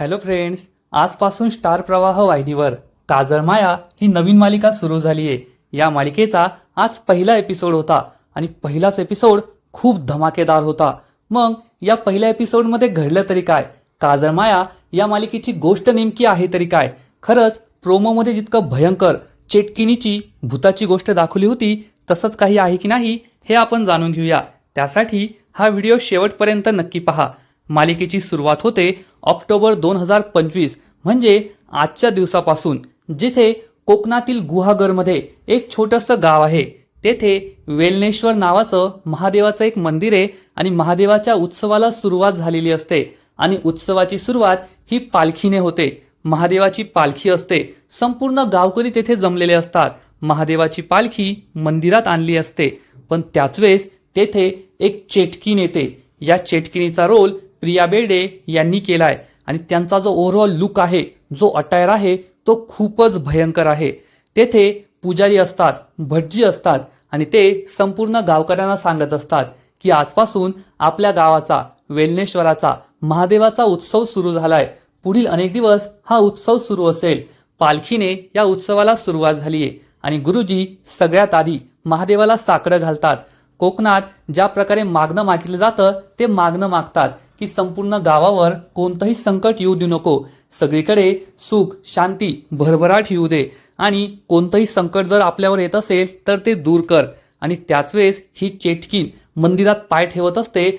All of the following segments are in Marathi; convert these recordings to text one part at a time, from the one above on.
हॅलो फ्रेंड्स आजपासून स्टार प्रवाह वाहिनीवर काजळ माया ही नवीन मालिका सुरू झाली आहे या मालिकेचा आज पहिला एपिसोड होता आणि पहिलाच एपिसोड खूप धमाकेदार होता. मग या पहिल्या एपिसोडमध्ये घडलं तरी काय? काजळ माया या मालिकेची गोष्ट नेमकी आहे तरी काय? खरंच प्रोमोमध्ये जितकं भयंकर चेटकिनीची भूताची गोष्ट दाखवली होती तसंच काही आहे की नाही हे आपण जाणून घेऊया. त्यासाठी हा व्हिडिओ शेवटपर्यंत नक्की पहा. मालिकेची सुरुवात होते ऑक्टोबर दोन हजार पंचवीस म्हणजे आजच्या दिवसापासून जिथे कोकणातील गुहागरमध्ये एक छोटंसं गाव आहे. तेथे वेलनेश्वर नावाचं महादेवाचं एक मंदिर आहे आणि महादेवाच्या उत्सवाला सुरुवात झालेली असते आणि उत्सवाची सुरुवात ही पालखीने होते. महादेवाची पालखी असते. संपूर्ण गावकरी तेथे जमलेले असतात. महादेवाची पालखी मंदिरात आणली असते. पण त्याच वेळेस तेथे एक चेटकी येते. या चेटकिणीचा रोल प्रिया बेडे यांनी केलाय. आणि त्यांचा जो ओव्हरऑल लुक आहे जो अटायर आहे तो खूपच भयंकर आहे. तेथे पुजारी असतात भटजी असतात आणि ते संपूर्ण गावकऱ्यांना सांगत असतात की आजपासून आपल्या गावाचा वेलनेश्वराचा महादेवाचा उत्सव सुरू झालाय. पुढील अनेक दिवस हा उत्सव सुरू असेल. पालखीने या उत्सवाला सुरुवात झालीये. आणि गुरुजी सगळ्यात आधी महादेवाला साकडं घालतात. कोकणात ज्या प्रकारे मागणं मागितलं जातं ते मागणं मागतात की संपूर्ण गावावर कोणतंही संकट येऊ देऊ नको. सगळीकडे सुख शांती भरभराट येऊ दे. आणि कोणतंही संकट जर आपल्यावर येत असेल तर ते दूर कर. आणि त्याच वेळेस ही चेटकीन मंदिरात पाय ठेवत असते.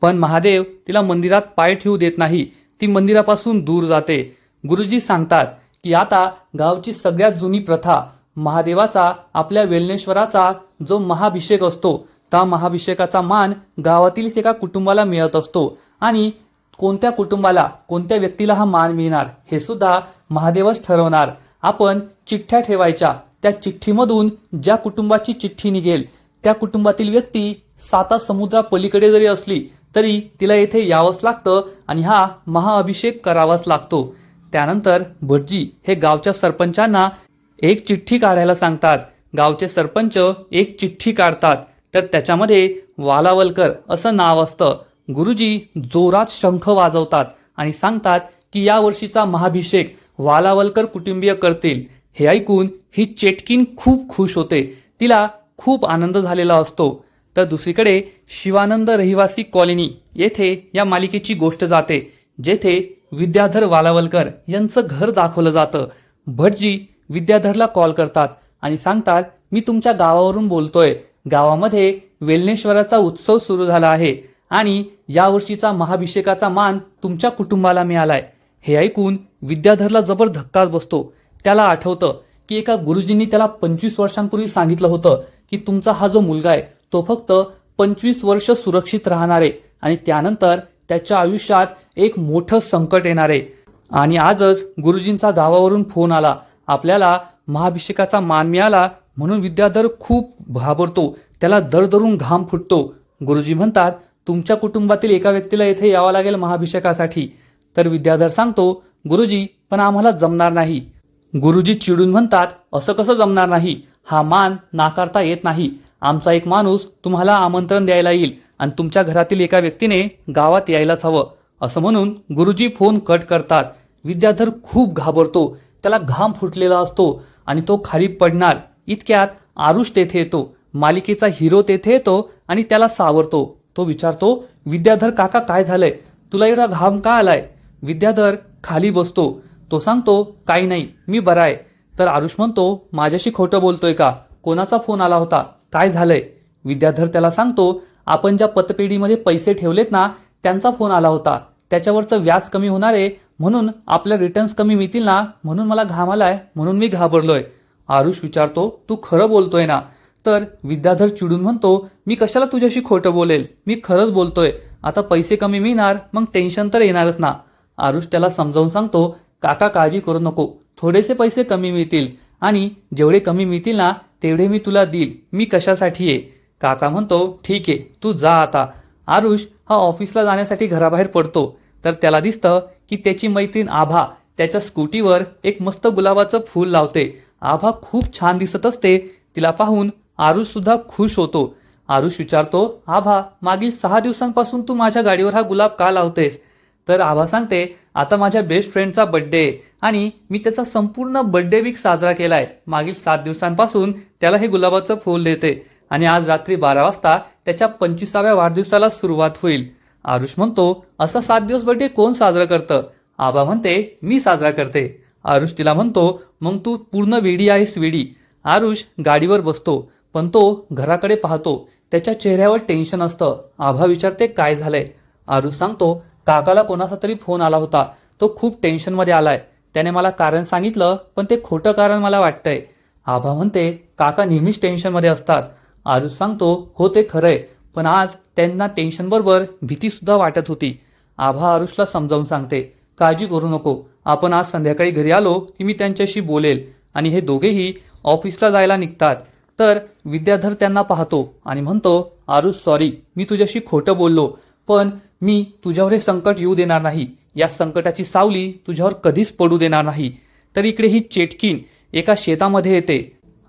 पण महादेव तिला मंदिरात पाय ठेवू देत नाही. ती मंदिरापासून दूर जाते. गुरुजी सांगतात की आता गावची सगळ्यात जुनी प्रथा महादेवाचा आपल्या वेलनेश्वराचा जो महाभिषेक असतो त्या महाभिषेकाचा मान गावातील एका कुटुंबाला मिळत असतो. आणि कोणत्या कुटुंबाला कोणत्या व्यक्तीला हा मान मिळणार हे सुद्धा महादेवच ठरवणार. आपण चिठ्ठ्या ठेवायच्या. त्या चिठ्ठीमधून ज्या कुटुंबाची चिठ्ठी निघेल त्या कुटुंबातील व्यक्ती साता समुद्रा पलीकडे जरी असली तरी तिला येथे यावंच लागतं आणि हा महाअभिषेक करावाच लागतो. त्यानंतर भटजी हे गावच्या सरपंचांना एक चिठ्ठी काढायला सांगतात. गावचे सरपंच एक चिठ्ठी काढतात. तर त्याच्यामध्ये वालावलकर असं नाव असतं. गुरुजी जोरात शंख वाजवतात आणि सांगतात की यावर्षीचा महाभिषेक वालावलकर कुटुंबीय करतील. हे ऐकून ही चेटकीन खूप खुश होते. तिला खूप आनंद झालेला असतो. तर दुसरीकडे शिवानंद रहिवासी कॉलनी येथे या मालिकेची गोष्ट जाते जेथे विद्याधर वालावलकर यांचं घर दाखवलं जातं. भटजी विद्याधरला कॉल करतात आणि सांगतात मी तुमच्या गावावरून बोलतोय. गावामध्ये वेलनेश्वराचा उत्सव सुरू झाला आहे आणि यावर्षीचा महाभिषेकाचा मान तुमच्या कुटुंबाला मिळालाय. हे ऐकून विद्याधरला जबर धक्काच बसतो. त्याला आठवतं की एका गुरुजींनी त्याला पंचवीस वर्षांपूर्वी सांगितलं होतं की तुमचा हा जो मुलगा आहे तो फक्त पंचवीस वर्ष सुरक्षित राहणार आहे आणि त्यानंतर त्याच्या आयुष्यात एक मोठं संकट येणार आहे. आणि आजच गुरुजींचा गावावरून फोन आला. आपल्याला महाभिषेकाचा मान मिळाला म्हणून विद्याधर खूप घाबरतो त्याला दरदरून घाम फुटतो. गुरुजी म्हणतात तुमच्या कुटुंबातील एका व्यक्तीला येथे यावं लागेल महाभिषेकासाठी. तर विद्याधर सांगतो गुरुजी पण आम्हाला जमणार नाही. गुरुजी चिडून म्हणतात असं कसं जमणार नाही? हा मान नाकारता येत नाही. आमचा एक माणूस तुम्हाला आमंत्रण द्यायला येईल आणि तुमच्या घरातील एका व्यक्तीने गावात यायलाच हवं. असं म्हणून गुरुजी फोन कट करतात. विद्याधर खूप घाबरतो त्याला घाम फुटलेला असतो आणि तो खाली पडणार. इतक्यात आरुष तेथे येतो. मालिकेचा हिरो तेथे येतो आणि त्याला सावरतो. तो विचारतो विद्याधर काका काय झालंय? तुला एवढा घाम का आलाय? विद्याधर खाली बसतो. तो सांगतो काही नाही मी बरा आहे. तर आरुष म्हणतो माझ्याशी खोटं बोलतोय का? कोणाचा फोन आला होता? काय झालंय? विद्याधर त्याला सांगतो आपण ज्या पतपेढीमध्ये पैसे ठेवलेत ना त्यांचा फोन आला होता. त्याच्यावरचं व्याज कमी होणार आहे म्हणून आपल्या रिटर्न्स कमी मिळतील ना म्हणून मला घाम आलाय म्हणून मी घाबरलोय. आरुष विचारतो तू खरं बोलतोय ना? तर विद्याधर चिडून म्हणतो मी कशाला तुझ्याशी खोटं बोलेल? मी खरंच बोलतोय. आता पैसे कमी मिळणार मग टेन्शन तर येणारच ना. आरुष त्याला समजावून सांगतो काका काळजी करू नको. थोडेसे पैसे कमी मिळतील आणि जेवढे कमी मिळतील ना तेवढे मी तुला देईल. मी कशासाठी आहे? काका म्हणतो ठीक आहे तू जा आता. आरुष हा ऑफिसला जाण्यासाठी घराबाहेर पडतो. तर त्याला दिसतं की त्याची मैत्रीण आभा त्याच्या स्कूटीवर एक मस्त गुलाबाचं फूल लावते. आभा खूप छान दिसत असते. तिला पाहून आरुष सुद्धा खुश होतो. आरुष विचारतो आभा मागील सहा दिवसांपासून तू माझ्या गाडीवर हा गुलाब का लावतेस? तर आभा सांगते आता माझ्या बेस्ट फ्रेंडचा बड्डे आहे आणि मी त्याचा संपूर्ण बड्डे वीक साजरा केलाय. मागील सात दिवसांपासून त्याला हे गुलाबाचं फूल देते आणि आज रात्री बारा वाजता त्याच्या पंचवीसाव्या वाढदिवसाला सुरुवात होईल. आरुष म्हणतो असा सात दिवस बड्डे कोण साजरं करतं? आबा म्हणते मी साजरा करते. आरुष तिला म्हणतो मग तू पूर्ण वेडी आहेस वेडी. आरुष गाडीवर बसतो पण तो घराकडे पाहतो. त्याच्या चेहऱ्यावर टेन्शन असतं. आभा विचारते काय झालंय? आरुष सांगतो काकाला कोणाचा तरी फोन आला होता. तो खूप टेन्शनमध्ये आलाय. त्याने मला कारण सांगितलं पण ते खोटं कारण मला वाटतंय. आभा म्हणते काका नेहमीच टेन्शनमध्ये असतात. आरुष सांगतो हो ते खरंय पण आज त्यांना टेन्शन बरोबर भीती सुद्धा वाटत होती. आभा आरुषला समजावून सांगते काळजी करू नको. आपण आज संध्याकाळी घरी आलो की मी त्यांच्याशी बोलेल आणि हे दोघेही ऑफिसला जायला निघतात. तर विद्याधर त्यांना पाहतो आणि म्हणतो आरुष सॉरी मी तुझ्याशी खोटं बोललो पण मी तुझ्यावर हे संकट येऊ देणार नाही. या संकटाची सावली तुझ्यावर कधीच पडू देणार नाही तर इकडे ही चेटकीन एका शेतामध्ये येते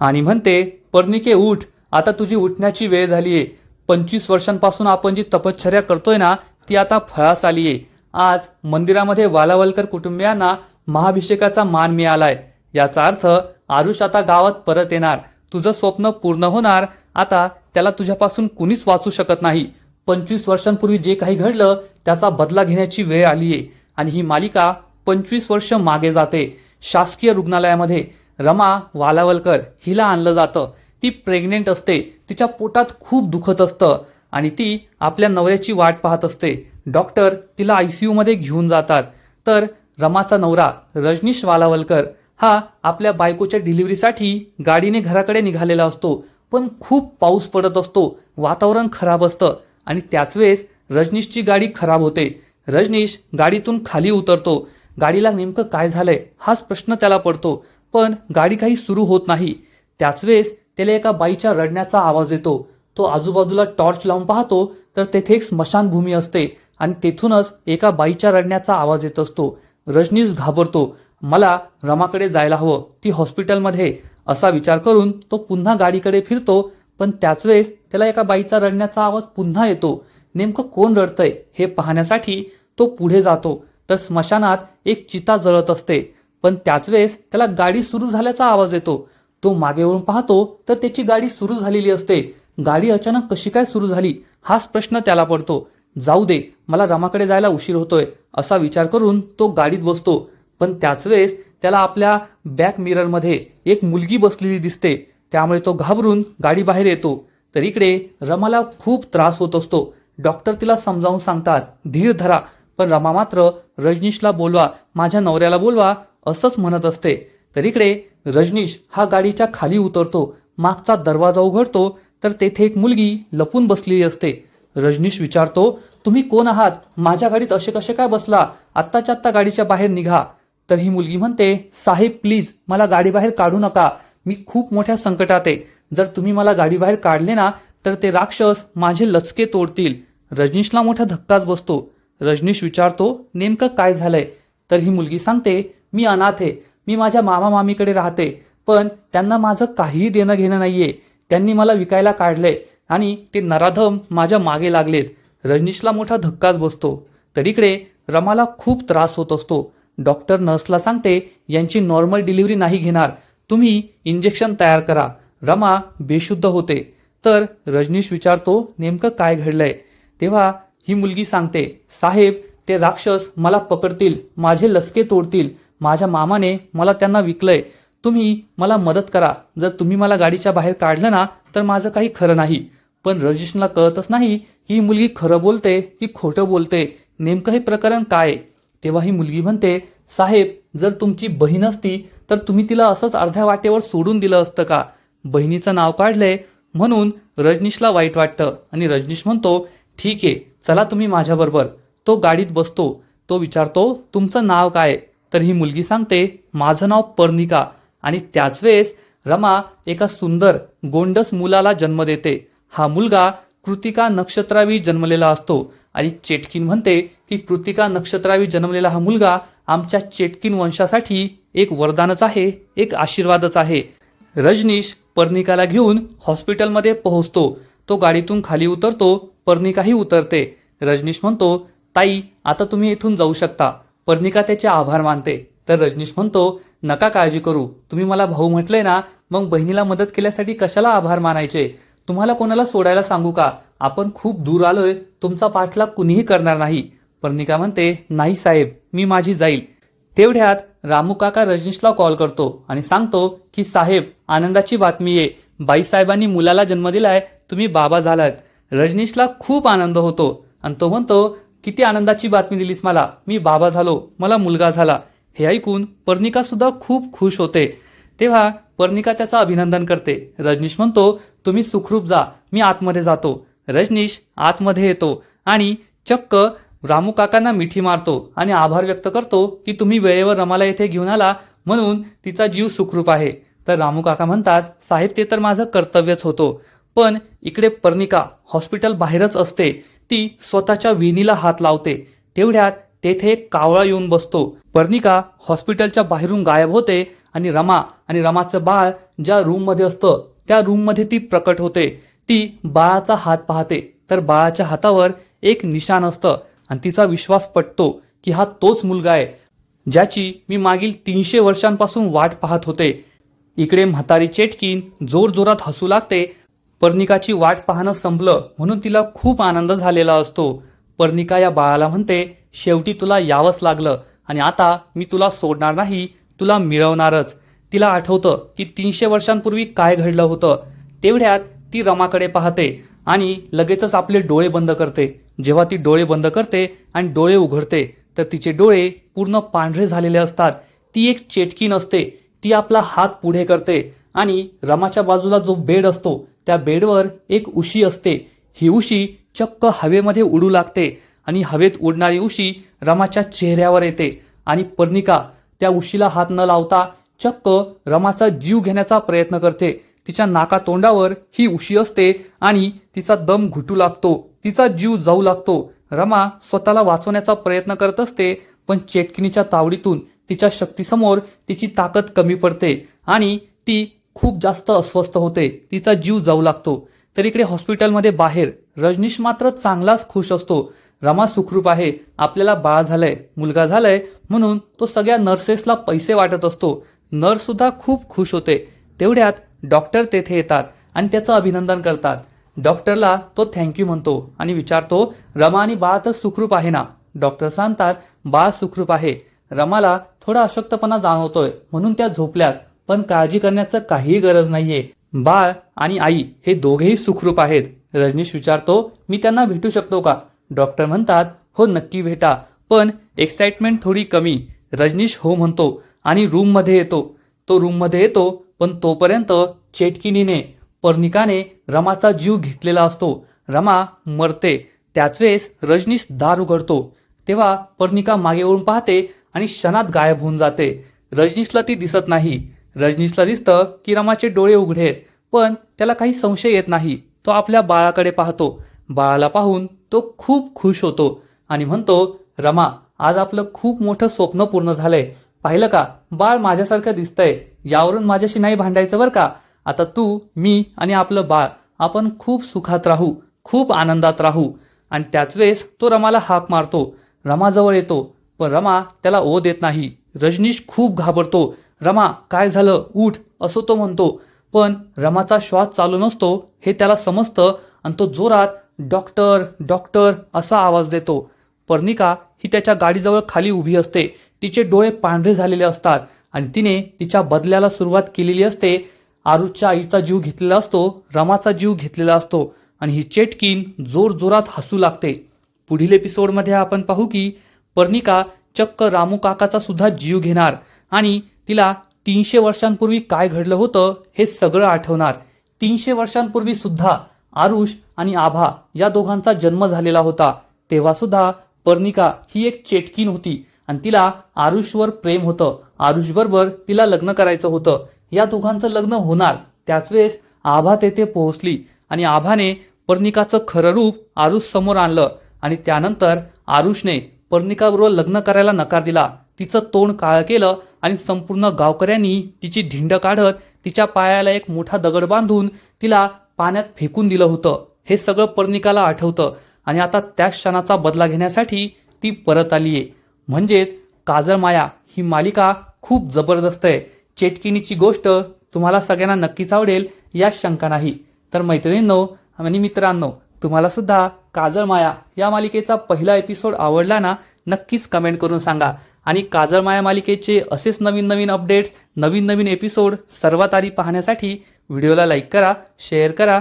आणि म्हणते पर्णिके उठ. आता तुझी उठण्याची वेळ झालीये. पंचवीस वर्षांपासून आपण जी तपश्चर्या करतोय ना ती आता फळास आलीये. आज मंदिरामध्ये वालावलकर कुटुंबियांना महाभिषेकाचा मान मिळालाय. याचा अर्थ आरुष आता गावात परत येणार. तुझं स्वप्न पूर्ण होणार. आता त्याला तुझ्यापासून कुणीच वाचू शकत नाही. पंचवीस वर्षांपूर्वी जे काही घडलं त्याचा बदला घेण्याची वेळ आली आहे आणि ही मालिका पंचवीस वर्ष मागे जाते. शासकीय रुग्णालयामध्ये रमा वालावलकर हिला आणलं जातं. ती प्रेग्नेंट असते. तिच्या पोटात खूप दुखत असतं. आणि ती आपल्या नवऱ्याची वाट पाहत असते. डॉक्टर तिला आय सी मध्ये घेऊन जातात. तर रमाचा नवरा रजनीश वालावलकर हा आपल्या बायकोच्या डिलिव्हरीसाठी गाडीने घराकडे निघालेला असतो. पण खूप पाऊस पडत असतो. वातावरण खराब असतं. आणि त्याच वेळेस रजनीशची गाडी खराब होते. रजनीश गाडीतून खाली उतरतो. गाडीला नेमकं काय झालंय हाच प्रश्न त्याला पडतो. पण गाडी काही सुरू होत नाही. त्याच वेळेस त्याला एका बाईच्या रडण्याचा आवाज येतो. तो आजूबाजूला टॉर्च लावून पाहतो. तर तेथे एक स्मशानभूमी असते. आणि तेथूनच एका बाईच्या रडण्याचा आवाज येत असतो. रजनीश घाबरतो. मला रमाकडे जायला हवं. ती हॉस्पिटलमध्ये असा विचार करून तो पुन्हा गाडीकडे फिरतो पण त्याच वेळेस त्याला एका बाईचा रडण्याचा आवाज पुन्हा येतो. नेमकं कोण रडतंय हे पाहण्यासाठी तो पुढे जातो. तर स्मशानात एक चिता जळत असते. पण त्याच वेळेस त्याला गाडी सुरू झाल्याचा आवाज येतो. तो मागे वळून पाहतो तर त्याची गाडी सुरू झालेली असते. गाडी अचानक कशी काय सुरू झाली? हाच प्रश्न त्याला पडतो. जाऊ दे मला रमाकडे जायला उशीर होतोय असा विचार करून तो गाडीत बसतो. पण त्याच वेळेस त्याला आपल्या बॅक मिररमध्ये एक मुलगी बसलेली दिसते. त्यामुळे तो घाबरून गाडी बाहेर येतो. तर इकडे रमाला खूप त्रास होत असतो. डॉक्टर तिला समजावून सांगतात धीर धरा पण रमा मात्र रजनीशला बोलवा माझ्या नवऱ्याला बोलवा असंच म्हणत असते. तर इकडे रजनीश हा गाडीच्या खाली उतरतो. मागचा दरवाजा उघडतो तर तेथे एक मुलगी लपून बसलेली असते. रजनीश विचारतो तुम्ही कोण आहात? माझ्या गाडीत असे कसे काय बसला? आत्ताच्या आत्ता गाडीच्या बाहेर निघा. तर ही मुलगी म्हणते साहेब प्लीज मला गाडीबाहेर काढू नका. मी खूप मोठ्या संकटात आहे. जर तुम्ही मला गाडीबाहेर काढले ना तर ते राक्षस माझे लचके तोडतील. रजनीशला मोठा धक्काच बसतो. रजनीश विचारतो नेमकं काय झालंय? तर ही मुलगी सांगते मी अनाथ आहे. मी माझ्या मामा मामीकडे राहते. पण त्यांना माझं काहीही देणं घेणं नाहीये. त्यांनी मला विकायला काढलंय. आणि ते नराधम माझ्या मागे लागलेत. रजनीशला मोठा धक्काच बसतो. तरीकडे रमाला खूप त्रास होत असतो. डॉक्टर नर्सला सांगते यांची नॉर्मल डिलिव्हरी नाही घेणार. तुम्ही इंजेक्शन तयार करा. रमा बेशुद्ध होते. तर रजनीश विचारतो नेमकं काय घडलंय? तेव्हा ही मुलगी सांगते साहेब ते राक्षस मला पकडतील माझे लसके तोडतील. माझ्या मामाने मला त्यांना विकलंय. तुम्ही मला मदत करा. जर तुम्ही मला गाडीच्या बाहेर काढलं ना तर माझं काही खरं नाही. पण रजनीशला कळतच नाही की ही मुलगी खरं बोलते की खोटं बोलते नेमकं हे प्रकरण काय? तेव्हा ही मुलगी म्हणते साहेब जर तुमची बहीण असती तर तुम्ही तिला असंच अर्ध्या वाटेवर सोडून दिलं असतं का? बहिणीचं नाव काढलंय म्हणून रजनीशला वाईट वाटतं. आणि रजनीश म्हणतो ठीक आहे चला तुम्ही माझ्याबरोबर. तो गाडीत बसतो. तो विचारतो तुमचं नाव काय? तर ही मुलगी सांगते माझं नाव पर्णिका आणि त्याच वेळेस रमा एका सुंदर गोंडस मुलाला जन्म देते. हा मुलगा कृतिका नक्षत्रावी जन्मलेला असतो. आणि चेटकीन म्हणते की कृतिका नक्षत्रावी जन्मलेला हा मुलगा आमच्या चेटकीन वंशासाठी एक वरदानच आहे एक आशीर्वादच आहे. रजनीश पर्णिकाला घेऊन हॉस्पिटलमध्ये पोहोचतो. तो गाडीतून खाली उतरतो पर्णिकाही उतरते. रजनीश म्हणतो ताई आता तुम्ही इथून जाऊ शकता. पर्णिका त्याचे आभार मानते. तर रजनीश म्हणतो नका काळजी करू. तुम्ही मला भाऊ म्हटले ना मग बहिणीला मदत केल्यासाठी कशाला आभार मानायचे? तुम्हाला कोणाला सोडायला सांगू का? आपण खूप दूर आलोय तुमचा पाठलाग कुणीही करणार नाही. पर्णिका म्हणते नाही साहेब मी माझी जाईल. तेवढ्यात रामू काका रजनीशला कॉल करतो आणि सांगतो की साहेब आनंदाची बातमी आहे. बाईसाहेबांनी मुलाला जन्म दिलाय तुम्ही बाबा झालात. रजनीशला खूप आनंद होतो आणि तो म्हणतो किती आनंदाची बातमी दिलीस मला. मी बाबा झालो मला मुलगा झाला. हे ऐकून पर्णिका सुद्धा खूप खुश होते. तेव्हा पर्णिका त्याचं अभिनंदन करते. रजनीश म्हणतो तुम्ही सुखरूप जा मी आतमध्ये जातो. रजनीश आतमध्ये येतो आणि चक्क रामू काकांना मिठी मारतो आणि आभार व्यक्त करतो की तुम्ही वेळेवर रमाला येथे घेऊन आला म्हणून तिचा जीव सुखरूप आहे. तर रामू काका म्हणतात साहेब ते तर माझं कर्तव्यच होतो. पण इकडे पर्णिका हॉस्पिटल बाहेरच असते. ती स्वतःच्या विणीला हात लावते. तेवढ्यात तेथे एक कावळा येऊन बसतो. पर्णिका हॉस्पिटलच्या बाहेरून गायब होते आणि रमा आणि रमाचं बाळ ज्या रूममध्ये असतं त्या रूममध्ये ती प्रकट होते. ती बाळाचा हात पाहते. तर बाळाच्या हातावर एक निशाण असतं आणि तिचा विश्वास पटतो की हा तोच मुलगा आहे ज्याची मी मागील तीनशे वर्षांपासून वाट पाहत होते. इकडे म्हातारी चेटकीन जोरजोरात हसू लागते. पर्णिकाची वाट पाहणं संपलं म्हणून तिला खूप आनंद झालेला असतो. पर्णिका या बाळाला म्हणते शेवटी तुला यावंच लागलं आणि आता मी तुला सोडणार नाही तुला मिळवणारच. तिला आठवतं की तीनशे वर्षांपूर्वी काय घडलं होतं. तेवढ्यात ती रमाकडे पाहते आणि लगेचच आपले डोळे बंद करते. जेव्हा ती डोळे बंद करते आणि डोळे उघडते तर तिचे डोळे पूर्ण पांढरे झालेले असतात. ती एक चेटकी असते ती आपला हात पुढे करते आणि रमाच्या बाजूला जो बेड असतो त्या बेडवर एक उशी असते. ही उशी चक्क हवेमध्ये उडू लागते आणि हवेत उडणारी उशी रमाच्या चेहऱ्यावर येते. आणि पर्णिका त्या उशीला हात न लावता चक्क रमाचा जीव घेण्याचा प्रयत्न करते. तिच्या नाका तोंडावर ही उशी असते आणि तिचा दम घुटू लागतो. तिचा जीव जाऊ लागतो. रमा स्वतःला वाचवण्याचा प्रयत्न करत असते पण चेटकिनीच्या तावडीतून तिच्या शक्तीसमोर तिची ताकद कमी पडते आणि ती खूप जास्त अस्वस्थ होते. तिचा जीव जाऊ लागतो. तर इकडे हॉस्पिटलमध्ये बाहेर रजनीश मात्र चांगलाच खुश असतो. रमा सुखरूप आहे. आपल्याला बाळ झालंय मुलगा झालाय म्हणून तो सगळ्या नर्सेसला पैसे वाटत असतो. नर्ससुद्धा खूप खुश होते. तेवढ्यात डॉक्टर तेथे येतात आणि त्याचं अभिनंदन करतात. डॉक्टरला तो थँक्यू म्हणतो आणि विचारतो रमा आणि बाळ तर सुखरूप आहे ना? डॉक्टर सांगतात बाळ सुखरूप आहे. रमाला थोडा अशक्तपणा जाणवतोय म्हणून त्या झोपल्यात. पण काळजी करण्याचं काहीही गरज नाहीये. बाळ आणि आई हे दोघेही सुखरूप आहेत. रजनीश विचारतो मी त्यांना भेटू शकतो का? डॉक्टर म्हणतात हो नक्की भेटा. पण एक्साइटमेंट थोडी कमी. रजनीश हो म्हणतो आणि रूममध्ये येतो. तो रूममध्ये येतो पण तोपर्यंत चेटकिनीने पर्णिकाने रमाचा जीव घेतलेला असतो. रमा मरते. त्याच वेळेस रजनीश दार उघडतो. तेव्हा पर्णिका मागे वळून पाहते आणि क्षणात गायब होऊन जाते. रजनीशला ती दिसत नाही. रजनीशला दिसतं की रमाचे डोळे उघडे आहेत पण त्याला काही संशय येत नाही. तो आपल्या बाळाकडे पाहतो. बाळाला पाहून तो खूप खुश होतो आणि म्हणतो रमा आज आपलं खूप मोठं स्वप्न पूर्ण झालंय. पाहिलं का? बाळ माझ्यासारखं दिसतंय. यावरून माझ्याशी नाही भांडायचं बरं का? आता तू मी आणि आपलं बाळ आपण खूप सुखात राहू खूप आनंदात राहू. आणि त्याच वेळेस तो रमाला हाक मारतो. रमाजवळ येतो. पण रमा त्याला ओ देत नाही. रजनीश खूप घाबरतो. रमा काय झालं? उठ असं तो म्हणतो. पण रमाचा श्वास चालू नसतो हे त्याला समजतं आणि तो जोरात डॉक्टर डॉक्टर असा आवाज देतो. पर्णिका ही त्याच्या गाडीजवळ खाली उभी असते. तिचे डोळे पांढरे झालेले असतात आणि तिने तिच्या बदल्याला सुरुवात केलेली असते. आरुषच्या आईचा जीव घेतलेला असतो रमाचा जीव घेतलेला असतो आणि ही चेटकीन जोर जोरात हसू लागते. पुढील एपिसोडमध्ये आपण पाहू की पर्णिका चक्क रामू काकाचा सुद्धा जीव घेणार आणि तिला तीनशे वर्षांपूर्वी काय घडलं होतं हे सगळं आठवणार. तीनशे वर्षांपूर्वी सुद्धा आरुष आणि आभा या दोघांचा जन्म झालेला होता. तेव्हा सुद्धा पर्णिका ही एक चेटकीन होती आणि तिला आरुषवर प्रेम होतं. आरुष बरोबर तिला लग्न करायचं होतं. या दोघांचं लग्न होणार. त्याच वेळेस आभा तेथे पोहोचली आणि आभाने पर्णिकाचं खरं रूप आरुष समोर आणलं आणि त्यानंतर आरुषने पर्णिकाबरोबर लग्न करायला नकार दिला. तिचं तोंड काळ केलं आणि संपूर्ण गावकऱ्यांनी तिची धिंड काढत तिच्या पायाला एक मोठा दगड बांधून तिला पाण्यात फेकून दिलं होतं. हे सगळं पर्णिकाला आठवतं आणि आता त्या क्षणाचा बदला घेण्यासाठी ती परत आली आहे म्हणजेच काजळ माया ही मालिका खूप जबरदस्त आहे. चेटकिनीची गोष्ट तुम्हाला सगळ्यांना नक्कीच आवडेल यात शंका नाही. तर मैत्रिणींनो आणि मित्रांनो तुम्हाला सुद्धा काजळ माया या मालिकेचा पहिला एपिसोड आवडला ना नक्कीच कमेंट करून सांगा. आणि काजळ माया मालिकेचे असेच नवीन नवीन अपडेट्स नवीन नवीन एपिसोड सर्वात आधी पाहण्यासाठी व्हिडिओला लाईक करा शेअर करा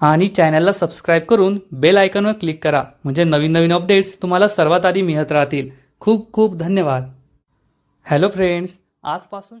आणि चॅनलला सबस्क्राईब करून बेल आयकॉनवर क्लिक करा. म्हणजे नवीन नवीन अपडेट्स तुम्हाला सर्वात आधी मिळत राहतील. खूप खूप धन्यवाद. हॅलो फ्रेंड्स आजपासून